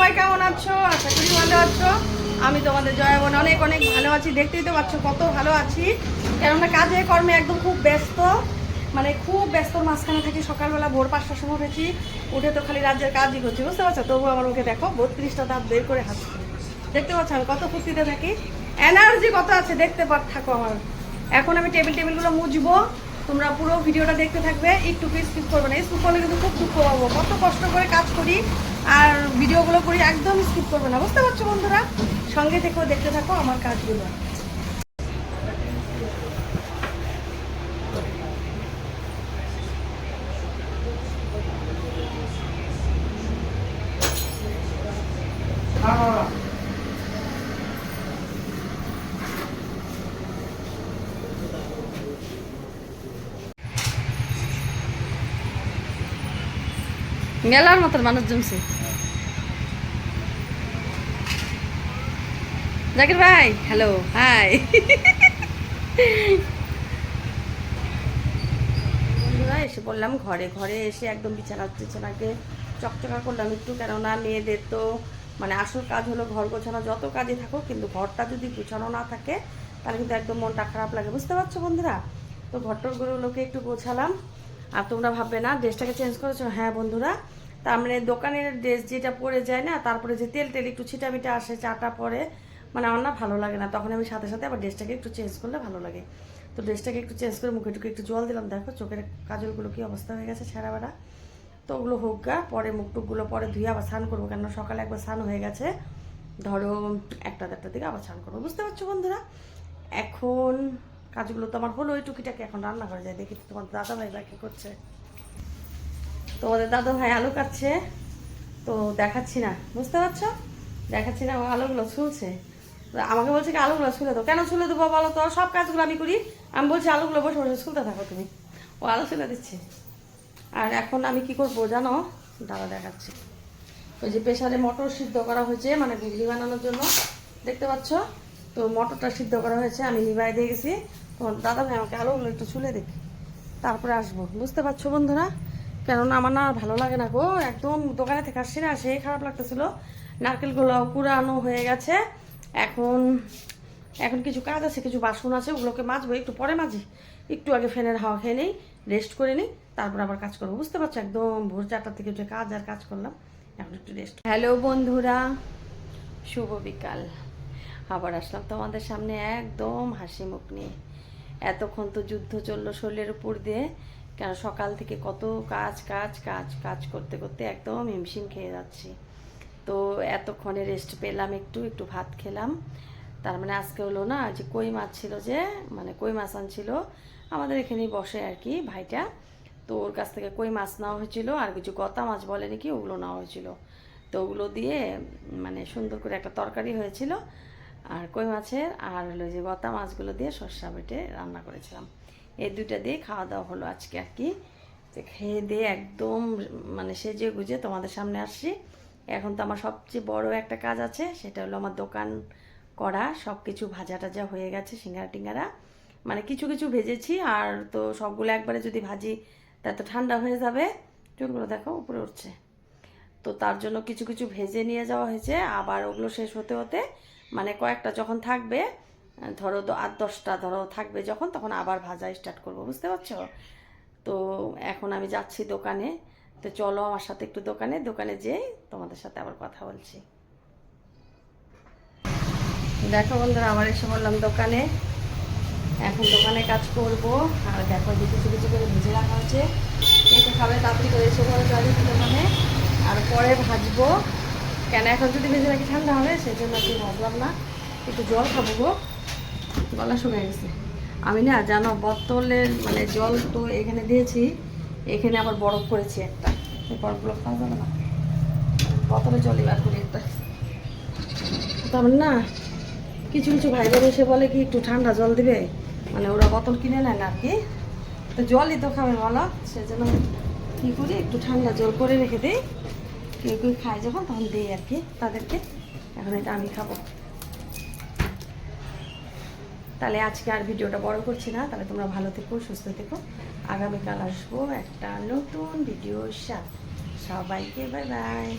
সবাই কেমন আছো? আশা করি ভালো আছো। আমি তোমাদের জয়া বোন অনেক অনেক ভালো আছি। দেখতেই তো পাচ্ছ কত ভালো আছি। কেননা কাজে কর্মে একদম খুব ব্যস্ত। মানে খুব ব্যস্ত মাঝখানে থাকি সকালবেলা ভোর পাঁচটার সময় উঠেছি। উঠে তো খালি রাজ্যের কাজই করছি, বুঝতে পারছ? তবু আমার ওকে দেখো, বত্রিশটা দাঁত বের করে হাসছি। দেখতে পাচ্ছ আমি কত ফুর্তিতে থাকি? এনার্জি কত আছে? দেখতে পার থাকো আমার। এখন আমি টেবিল টেবিলগুলো মুছবো। তোমরা পুরো ভিডিওটা দেখতে থাকবে, একটু স্কিপ করবে না। স্কিপ করলে কিন্তু খুব দুঃখ পাবো। কত কষ্ট করে কাজ করি আর ভিডিওগুলো করি, একদম স্কিপ করবে না। বুঝতে পারছ বন্ধুরা? সঙ্গে থেকেও দেখতে থাকো আমার কাজগুলো। মেলার মতন মানুষ জমছে। জাকির ভাই হ্যালো হাই বন্ধুরা, এসে পড়লাম ঘরে ঘরে এসে একদম বিছানা, বিছানাকে চকচকা করলাম একটু, কেননা মেয়েদের তো মানে আসল কাজ হলো ঘর গোছানো, যত কাজে থাকো কিন্তু ঘরটা যদি গোছানো না থাকে, তাহলে কিন্তু একদম মনটা খারাপ লাগে। বুঝতে পারছ বন্ধুরা? তো ঘরটরগুলোকে একটু গোছালাম। আর তোমরা ভাববে না, ড্রেসটাকে চেঞ্জ করেছ? হ্যাঁ বন্ধুরা। তার মানে দোকানের ড্রেস যেটা পরে যায় না, তারপরে যে তেল টেল একটু ছিটামিটা আসে, চাটা পরে মানে আমার না ভালো লাগে না। তখন আমি সাথে সাথে আবার ড্রেসটাকে একটু চেঞ্জ করলে ভালো লাগে। তো ড্রেসটাকে একটু চেঞ্জ করে মুখে টুকে একটু জল দিলাম। দেখো চোখের কাজলগুলো কি অবস্থা হয়ে গেছে ছেঁড়া বেড়া তো ওগুলো হোক গা, পরে মুখ টুকগুলো পরে ধুয়ে আবার স্নান করব। কেন সকালে একবার স্নান হয়ে গেছে। ধরো একটা দেড়টা দিকে আবার স্নান করব। বুঝতে পারছ বন্ধুরা? এখন কাজগুলো তো আমার হলো, ওই টুকিটাকে এখন রান্না করে যায়। দেখি তোমার দাদা ভাই কী করছে। তোমাদের দাদা ভাই আলু কাটছে, তো দেখাচ্ছি না। বুঝতে পারছ? দেখাচ্ছি না আলুগুলো ছুলছে। আমাকে বলছে কি, আলুগুলো ছুলে দাও। কেন ছুলে দেবো বলো তো? সব কাজগুলো আমি করি। আমি বলছি, আলুগুলো বসে বসে ছুলতে থাকো তুমি। ও আলু ছুলে দিচ্ছে। আর এখন আমি কি করব জানো? দাদা দেখাচ্ছি। ওই যে প্রেশারে মটর সিদ্ধ করা হয়েছে মানে ঘুগনি বানানোর জন্য। দেখতে পাচ্ছ? তো মটরটা সিদ্ধ করা হয়েছে, আমি নিভাই দিয়ে গেছি। তোমার দাদা ভাই আমাকে আলুগুলো একটু ছুলে দেখি, তারপরে আসব। বুঝতে পারছ বন্ধুরা? কেননা আমার না ভালো লাগে না গো, একদম দোকানে থেকে আসছি না, সেই খারাপ লাগতেছিল। নারকেলগুলো কুড়ানো হয়ে গেছে। এখন এখন কিছু কাজ আছে, কিছু বাসন আছে, ওগুলোকে মাজবো, একটু পরে মাজি। একটু আগে ফ্যানের হাওয়া খেয়ে নেই রেস্ট করে নিই, তারপর আবার কাজ করব। বুঝতে পারছ? একদম ভোর চারটা থেকে উঠে কাজ আর কাজ করলাম। এখন একটু রেস্ট হ্যালো বন্ধুরা, শুভ বিকাল। আবার আসলাম তোমাদের সামনে একদম হাসি মুখ নিয়ে। এতক্ষণ তো যুদ্ধ চলল শরীরের উপর দিয়ে, কেন সকাল থেকে কত কাজ কাজ কাজ কাজ করতে করতে একদম হিমশিম খেয়ে যাচ্ছি। তো এতক্ষণে রেস্ট পেলাম, একটু একটু ভাত খেলাম। তার মানে আজকে হলো না, যে কই মাছ ছিল যে মানে কই মাছ আনছিল, আমাদের এখানেই বসে আর কি ভাইটা। তো ওর কাছ থেকে কই মাছ নেওয়া হয়েছিল, আর কিছু গতা মাছ বলে নাকি ওগুলো নেওয়া হয়েছিল। তো ওগুলো দিয়ে মানে সুন্দর করে একটা তরকারি হয়েছিল আর কই মাছের? আর হলো যে গতা মাছগুলো দিয়ে সর্ষা বেটে রান্না করেছিলাম। এই দুইটা দিয়ে খাওয়া দাওয়া হলো আজকে আর কি। যে খেয়ে দিয়ে একদম মানে সেজে গুজে তোমাদের সামনে আসছি। এখন তো আমার সবচেয়ে বড় একটা কাজ আছে, সেটা হলো আমার দোকান করা। সব কিছু ভাজা টাজা হয়ে গেছে, সিঙ্গারা টিঙ্গারা। মানে কিছু কিছু ভেজেছি, আর তো সবগুলো একবারে যদি ভাজি তা তো ঠান্ডা হয়ে যাবে। চুলগুলো দেখো, উপরে উঠছে। তো তার জন্য কিছু কিছু ভেজে নিয়ে যাওয়া হয়েছে, আবার ওগুলো শেষ হতে হতে মানে কয়েকটা যখন থাকবে, ধরো আট দশটা ধরো থাকবে যখন, তখন আবার ভাজা স্টার্ট করব, বুঝতে পারছ? তো এখন আমি যাচ্ছি দোকানে, তো চলো আমার সাথে একটু দোকানে দোকানে যেয়ে তোমাদের সাথে আবার কথা বলছি। দেখো বন্ধুরা, আবার এসে বললাম দোকানে। এখন দোকানে কাজ করব, আর দেখো যে কিছু কিছু করে ভেজে রাখা হচ্ছে এটা খাবে তাড়াতাড়ি করে এসে যাবে দোকানে। আর পরে ভাজবো। কেন এখন যদি ভেজে রাখি ঠান্ডা হবে সেই জন্য কি ভাবলাম না, একটু জল খাব গো। গলা শুকিয়ে গেছে। আমি না, জানো, বোতলের মানে জল তো এখানে দিয়েছি, এখানে আবার বরফ করেছি একটা। এই বরফগুলো খাওয়া যাবে না। বোতলে জলই বার করি একটা। তার মানে না, কিছু কিছু ভাই বোন এসে বলে কি, একটু ঠান্ডা জল দিবে? মানে ওরা বোতল কিনে নেয় না আর কি। তো জলই তো খাবে ভালো সেজন্য কী করি, একটু ঠান্ডা জল করে রেখে দিই। কেউ কেউ খায় যখন, তখন দিই আর কি। তাদেরকে। এখন এটা আমি খাব। তাহলে আজকে আর ভিডিওটা বড় করছি না। তাহলে তোমরা ভালো থেকো, সুস্থ থেকো। আগামীকাল আসব একটা নতুন ভিডিওর সাথে। সবাইকে বাই বাই।